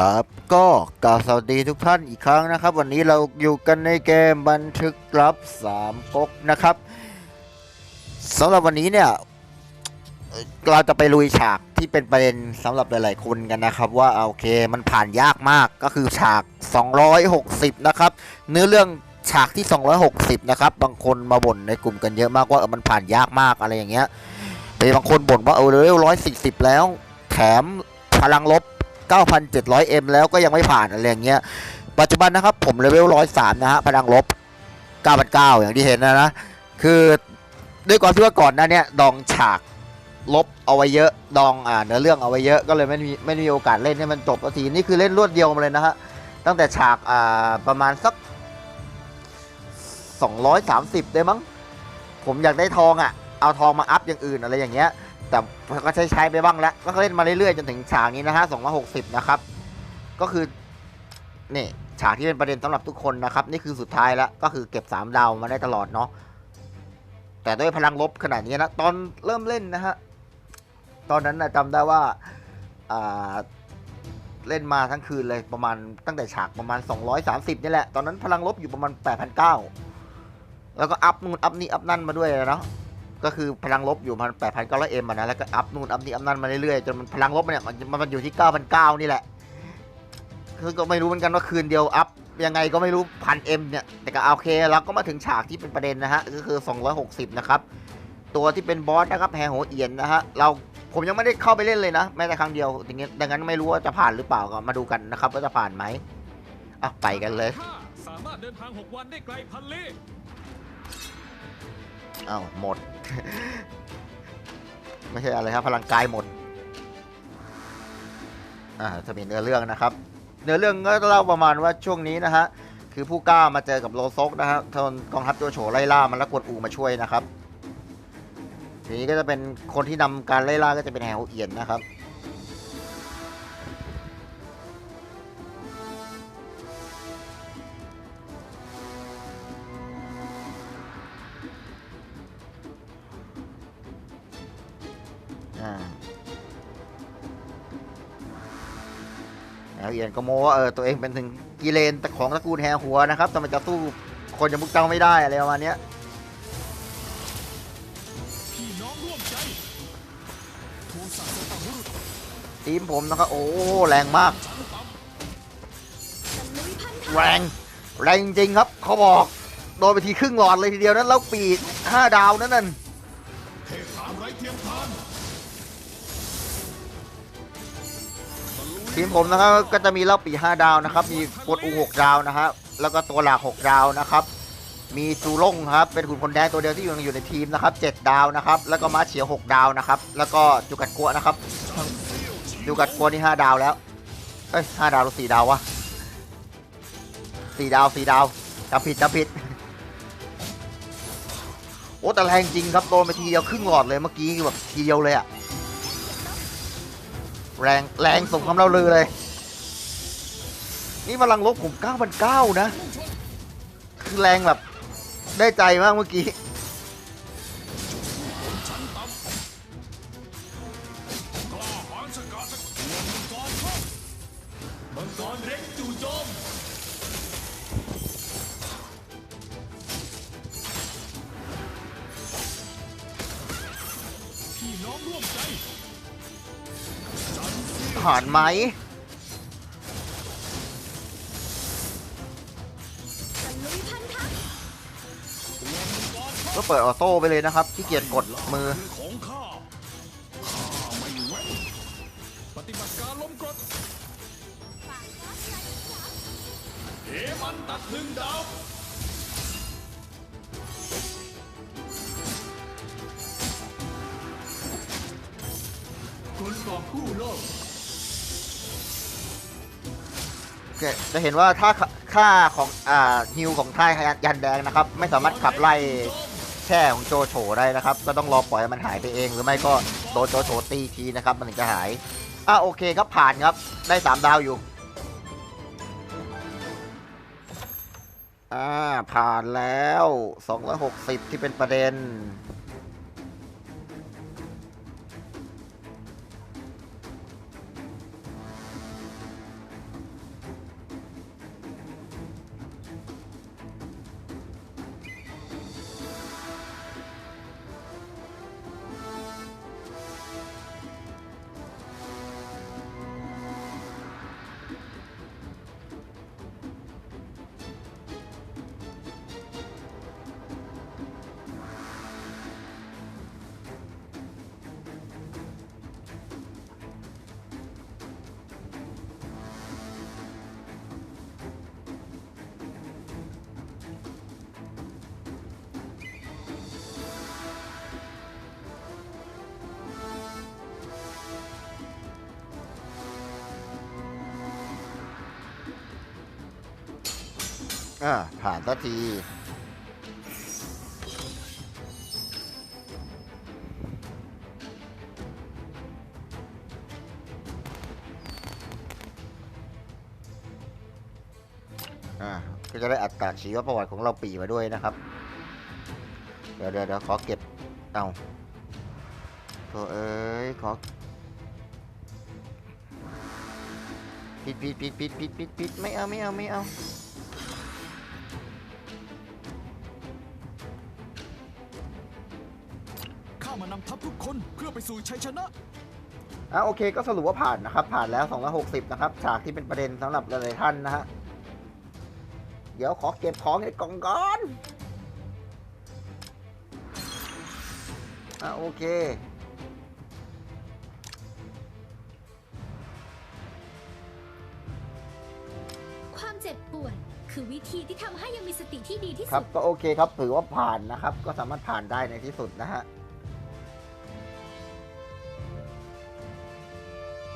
ครับก็กล่าวสวัสดีทุกท่านอีกครั้งนะครับ วันนี้เราอยู่กันในเกมบันทึกลับสามก๊กนะครับสำหรับวันนี้เนี่ยเราจะไปลุยฉากที่เป็นประเด็นสำหรับหลาย ๆ คนกันนะครับ ว่าโอเคมันผ่านยากมากก็คือฉาก 260 นะครับ เนื้อเรื่องฉากที่ 260 นะครับ บางคนมาบ่นในกลุ่มกันเยอะมากว่าเออมันผ่านยากมากอะไรอย่างเงี้ยแต่บางคนบ่นว่าเออเลเวล140แล้ว แถมพลังลบ 9,700M แล้วก็ยังไม่ผ่านอะไรอย่างเงี้ย ปัจจุบันนะครับผมเลเวล103 นะฮะ พลังลบ 9,900 อย่างที่เห็นนะนะ คือด้วยความที่ว่าก่อนหน้านี้ดองฉากลบเอาไว้เยอะ ดองอ่าเนื้อเรื่องเอาไว้เยอะ ก็เลยไม่มีไม่มีโอกาสเล่นให้มันจบสักที นี่คือเล่นรวดเดียวมาเลยนะฮะ ตั้งแต่ฉากอ่าประมาณสัก 230 ได้มั้ง ผมอยากได้ทองอะ เอาทองมาอัพอย่างอื่นอะไรอย่างเงี้ย แต่ก็ใช้ใช้ไปบ้างแล้ว ก็เล่นมาเรื่อยๆจนถึงฉากนี้นะฮะ260นะครับ ก็คือนี่ฉากที่เป็นประเด็นสำหรับทุกคนนะครับ นี่คือสุดท้ายแล้วก็คือเก็บ3ดาวมาได้ตลอดเนาะแต่ด้วยพลังลบขนาดนี้นะ ตอนเริ่มเล่นนะฮะ ตอนนั้นนะจำได้ว่าเล่นมาทั้งคืนเลยประมาณตั้งแต่ฉากประมาณ 230 นี่แหละ ตอนนั้นพลังลบอยู่ประมาณ 8,900 แล้วก็อัพนู่นอัพนี่อัพนั่นมาด้วยเนาะ ก็คือพลังลบอยู่พันแปดพันเก้าร้อยเอ็มนะแล้วก็อัพนู่นอัพนี่อัพนั่นมาเรื่อยๆจนมันพลังลบเนี่ยมันมันอยู่ที่เก้าพันเก้านี่แหละคือก็ไม่รู้เหมือนกันว่าคืนเดียวอัพยังไงก็ไม่รู้พันเอ็มเนี่ยแต่ก็โอเคเราก็มาถึงฉากที่เป็นประเด็นนะฮะก็คือ 260 นะครับ ตัวที่เป็นบอสนะครับแฮโหเอียนนะฮะเราผมยังไม่ได้เข้าไปเล่นเลยนะแม้แต่ครั้งเดียวอย่างเงี้ยดังนั้นไม่รู้ว่าจะผ่านหรือเปล่าก็มาดูกันนะครับว่าจะผ่านไหมอะไปกันเลยสามารถเดินทาง 6 วันได้ไกลพันลี้ อ้าวหมด ไม่ใช่อะไรครับ พลังกายหมด อ่าจะมีเนื้อเรื่องนะครับ เนื้อเรื่องก็เล่าประมาณว่าช่วงนี้นะฮะ คือผู้กล้ามาเจอกับโลซกนะฮะทนกองทัพโจโฉไล่ล่ามันแล้วกวดอูมาช่วยนะครับ ทีนี้ก็จะเป็นคนที่นำการไล่ล่าก็จะเป็นแฮวเอียนนะครับ แล้วเอียนก็โมว่าเออตัวเองเป็นถึงกิเลนแต่ของตระกูลแฮหัวนะครับทำไมจะสู้คนอย่างพวกเจ้าไม่ได้อะไรประมาณเนี้ยทีมผมนะครับโอ้แรงมาก แรงแรงจริงครับเขาบอกโดนไปทีครึ่งหลอดเลยทีเดียวนั้นแล้วปีดห้าดาวนั่นนั่น ทีมผมนะครับก็จะมีเล่าปีห้าดาวนะครับ มีกดอูหกดาวนะฮะแล้วก็ตัวหลักหกดาวนะครับ มีจูล่งครับเป็นขุนพลแดงตัวเดียวที่ยังอยู่ในทีมนะครับเจ็ดดาวนะครับ แล้วก็มาเฉียวหกดาวนะครับ แล้วก็จูกัดกัวนะครับจูกัดกัวนี่ห้าดาวแล้วเอ้ยห้าดาวหรือสี่ดาววะสี่ดาวสี่ดาวจำผิดจำผิดโอ้แต่แรงจริงครับโดนไปทีเดียวครึ่งหลอดเลยเมื่อกี้แบบทีเดียวเลยอะ แรงแรงส่งคำเราลือเลย นี่พลังลบผมเก้าพันเก้านะ คือแรงแบบได้ใจมากเมื่อกี้พี่น้องร่วมใจ ผ่านไหมก็เปิดออโต้ไปเลยนะครับที่เกียจกดมือคือของข้าข้าไม่เว้นปฏิบัติการล้มกดเอมันตัดหนึ่งดาวคุณกอบกู้โลก จะจะเห็นว่าถ้าค่าของอ่าฮิวของท่ายยันแดงนะครับ ไม่สามารถขับไล่แช่ของโจโฉได้นะครับ ก็ต้องรอปล่อยมันหายไปเอง หรือไม่ก็โดนโจโฉตีทีนะครับ มันถึงจะหายอะโอเคครับผ่านครับได้ 3 ดาวอยู่อ่าผ่านแล้ว 260 ที่เป็นประเด็น อ่าผ่านสักที อ่า ก็จะได้อัตราชีวประวัติของเราปีมาด้วยนะครับ เดี๋ยวเดี๋ยวเดี๋ยวขอเก็บ เอาโธ่เอ้ย ขอปิดปิดปิดปิดปิดปิดปิดไม่เอาไม่เอาไม่เอา ข้ามานำทัพทุกคนเพื่อไปสู่ชัยชนะ อะโอเคก็สรุปว่าผ่านนะครับ ผ่านแล้ว 260 นะครับ ฉากที่เป็นประเด็นสำหรับหลายๆท่านนะฮะ เดี๋ยวขอเก็บของในกล่องก่อน อะโอเค ความเจ็บป่วยคือวิธีที่ทำให้ยังมีสติที่ดีที่ครัสุบด ก็โอเคครับถือว่าผ่านนะครับ ก็สามารถผ่านได้ในที่สุดนะฮะ